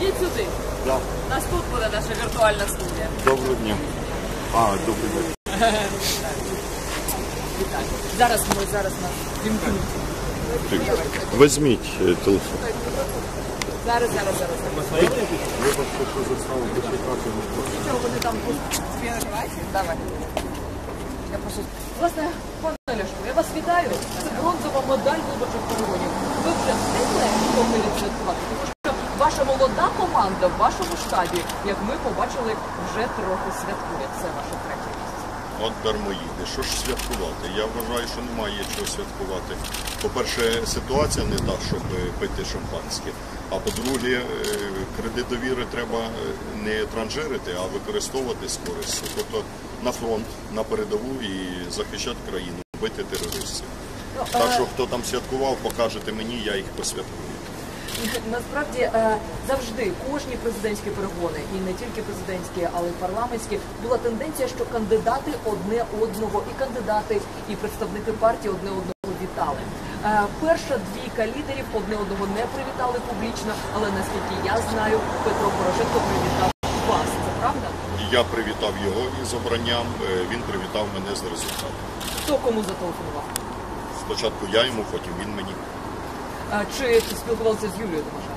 Ідіть сюди. Да. У нас тут буде наша віртуальна студія. Доброго дня. А, добрий день. Вітаю. Зараз ми зараз нас вімкнуть. Візьміть е, телефон. Зараз, зараз, зараз. Вибачте, що заставив почекати. Нічого вони там Давай. Я прошу. Власне, пане Ляшко, я вас вітаю. Це бронзова медаль виборчих перегонів. Ви вже встигли трохи відсвяткувати, тому що ваша молода команда в вашому штабі, як ми побачили, вже трохи святкує. Це ваше третє місце. От дармоїди. Що ж святкувати? Я вважаю, що немає чого святкувати. По-перше, ситуація не та, щоб е, пити шампанське. А по-друге, е, кредит довіри треба е, не транжирити, а використовувати з користю. Тобто на фронт, на передову і захищати країну, бити терористів. Ну, Так що хто там святкував, покажете мені, я їх посвяткую. Насправді е, завжди кожні президентські перегони, і не тільки президентські, але й парламентські, була тенденція, що кандидати одне одного, і кандидати, і представники партії одне одного вітали. Е, Перша двійка лідерів одне одного не привітали публічно, але наскільки я знаю, Петро Порошенко привітав вас. Це правда? Я привітав його із обранням, е, він привітав мене з результатом. Хто кому зателефонував? Спочатку я йому, потім він мені. czy spotkał się z Julią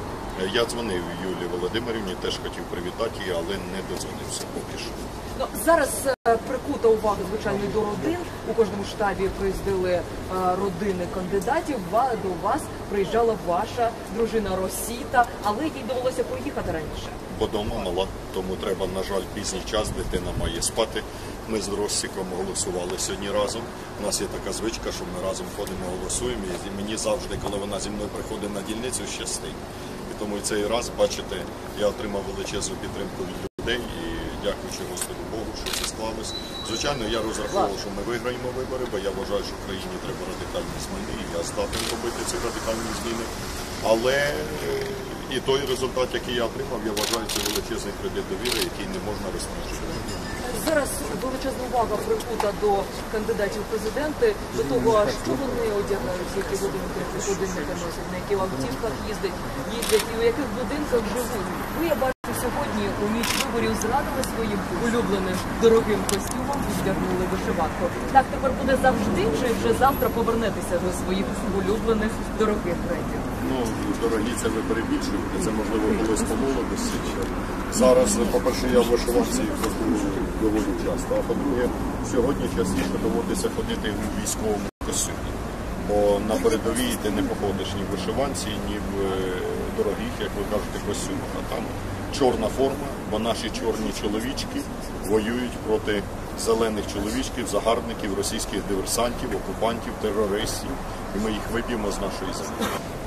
Я дзвонив Юлії Володимирівні, теж хотів привітати її, але не дозвонився поки що. Ну, зараз е, прикута увага, звичайно, до родин. У кожному штабі приїздили е, родини кандидатів. До вас приїжджала ваша дружина Росіта, але їй довелося поїхати раніше. Бо дома мала, тому треба, на жаль, пізній час, дитина має спати. Ми з Ростіком голосували сьогодні разом. У нас є така звичка, що ми разом ходимо, голосуємо. І мені завжди, коли вона зі мною приходить на дільницю, щастить. Тому і цей раз, бачите, я отримав величезну підтримку від людей і дякуючи Господу Богу, що це склалось. Звичайно, я розраховував, що ми виграємо вибори, бо я вважаю, що в країні треба радикальні зміни, і я здатний робити ці радикальні зміни. Але і той результат, який я отримав, я вважаю, це величезний кредит довіри, який не можна розмежувати. Зараз величезна увага прикута до кандидатів президенти, до того, що вони одягають, які годинники, годинники носять, на яких автівках їздять, їздять і у яких будинках живуть. Ви я бачу сьогодні у ніч виборів зрадили своїм улюбленим дорогим костюмом і вдягнули вишиванку. Так тепер буде завжди, чи вже завтра повернетеся до своїх улюблених дорогих брендів? Ну, дорогі, це ви перебільшуєте. Це можливо колись по молодості. Зараз, по-перше, я в вишиванці доволі часто, а по-друге, сьогодні частіше доводиться ходити у військовому костюмі. Бо на передовій ти не походиш ні в вишиванці, ні в е, дорогих, як ви кажете, костюмах. А там чорна форма, бо наші чорні чоловічки воюють проти зелених чоловічків, загарбників, російських диверсантів, окупантів, терористів. І ми їх виб'ємо з нашої землі.